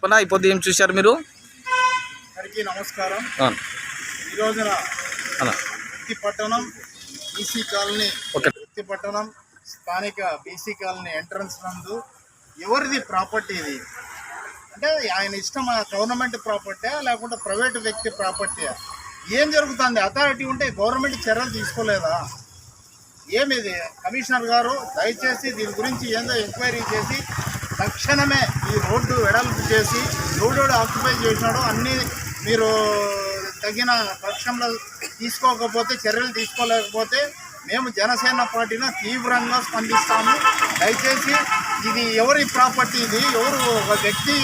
చెప్పనా అయిపోద్ది. ఏం చూశారు మీరు? అందరికీ నమస్కారం. ఈ రోజున పట్టణం బీసీ కాలనీ పట్టణం స్థానిక బీసీ కాలనీ ఎంట్రన్స్ నందు ఎవరిది ప్రాపర్టీ ఇది? అంటే ఆయన ఇష్టం గవర్నమెంట్ ప్రాపర్టీ లేకుంటే ప్రైవేట్ వ్యక్తి ప్రాపర్టీ ఏం జరుగుతుంది? అథారిటీ ఉంటే గవర్నమెంట్ చర్యలు తీసుకోలేదా? ఏమిది? కమిషనర్ గారు దయచేసి దీని గురించి ఏందో ఎంక్వైరీ చేసి తక్షణమే ఈ రోడ్డు వెడల్పు చేసి ఎవడోడు ఆక్యుపై చేసినాడో. అన్నీ మీరు తగిన పక్షంలో తీసుకోకపోతే చర్యలు తీసుకోలేకపోతే మేము జనసేన పార్టీన తీవ్రంగా స్పందిస్తాము. దయచేసి ఇది ఎవరి ప్రాపర్టీ ఇది? ఎవరు ఒక వ్యక్తి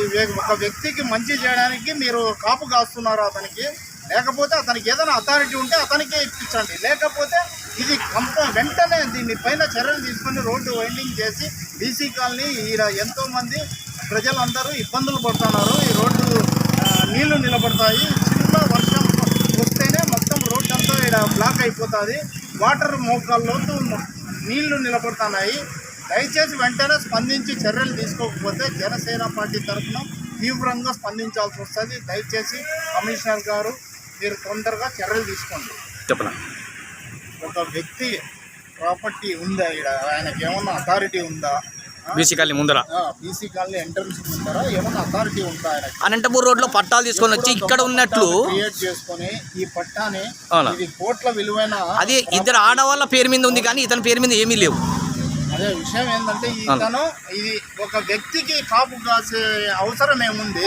ఈ ఒక వ్యక్తికి మంచి చేయడానికి మీరు కాపు కాస్తున్నారు అతనికి? లేకపోతే అతనికి ఏదైనా అథారిటీ ఉంటే అతనికే ఇప్పించండి. లేకపోతే ఇది వెంటనే దీని పైన చర్యలు తీసుకొని రోడ్డు వైండింగ్ చేసి బీసీ కాలనీ ఈడ ఎంతోమంది ప్రజలందరూ ఇబ్బందులు పడుతున్నారు. ఈ రోడ్డు నీళ్ళు నిలబడతాయి. చిన్న వర్షం వస్తేనే మొత్తం రోడ్డు అంతా ఇక్కడ బ్లాక్ అయిపోతుంది. వాటర్ మోకాల్లోతు నీళ్ళు నిలబడుతున్నాయి. దయచేసి వెంటనే స్పందించి చర్యలు తీసుకోకపోతే జనసేన పార్టీ తరఫున తీవ్రంగా స్పందించాల్సి వస్తుంది. దయచేసి కమిషనర్ గారు మీరు తొందరగా చర్యలు తీసుకోండి. చెప్పనా? ఒక వ్యక్తి ప్రాపర్టీ ఉందా ఇక్కడ ఆయనకి ఏమన్నా అథారిటీ ఉందా? బీసీ కాలనీ ముందర. బీసీ కాలనీ ఎంట్రన్స్ ఉందా ఏమన్నా అథారిటీ ఉందా ఆయనకి? అనంతపూర్ రోడ్లో పట్టాలు తీసుకొని వచ్చి ఇక్కడ ఉన్నట్లు క్రియేట్ చేసుకొని ఈ పట్టాని అవునా? ఇది కోట్ల విలువైన అది ఇద్దరు ఆడవాళ్ళ పేరు మీద ఉంది కానీ ఇతని పేరు మీద ఏమీ లేవు. అదే విషయం ఏంటంటే ఇతను ఇది ఒక వ్యక్తికి కాపు కాసే అవసరం ఏముంది.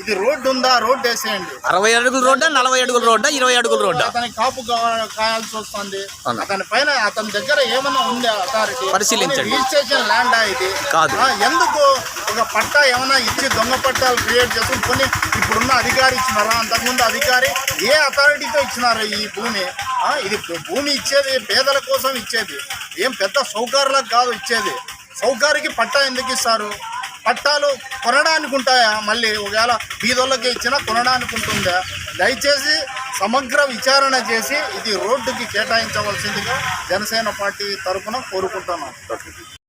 ఇది రోడ్డు ఉందా? రోడ్డు వేసేయండి. అరవై అడుగుల రోడ్డా నలభై అడుగుల రోడ్డా ఇరవై అడుగుల రోడ్డా? అతనికి కాపు కాయాల్సి వస్తుంది. అతని పైన అతని దగ్గర ఏమైనా ఉంది అథారిటీ? పరిశీలించండి. రిజిస్ట్రేషన్ ల్యాండ్ ఇది. కాదు. ఎందుకు ఒక పట్టా ఏమైనా ఇచ్చి దొంగ పట్టాలు క్రియేట్ చేసుకుని ఇప్పుడున్న అధికారి ఇచ్చినారా? అంతకుముందు అధికారి ఏ అథారిటీతో ఇచ్చినారు ఈ భూమి? ఇది భూమి ఇచ్చేది పేదల కోసం ఇచ్చేది. ఏం పెద్ద సౌకర్యాలకు కాదు ఇచ్చేది. సౌకర్యకి పట్టా ఎందుకు ఇస్తారు? పట్టాలు కొనడానికి ఉంటాయా? మళ్ళీ ఒకవేళ బీదోళ్ళకి ఇచ్చినా కొనడానికి ఉంటుందా? దయచేసి సమగ్ర విచారణ చేసి ఇది రోడ్డుకి కేటాయించవలసిందిగా జనసేన పార్టీ తరఫున కోరుకుంటున్నాను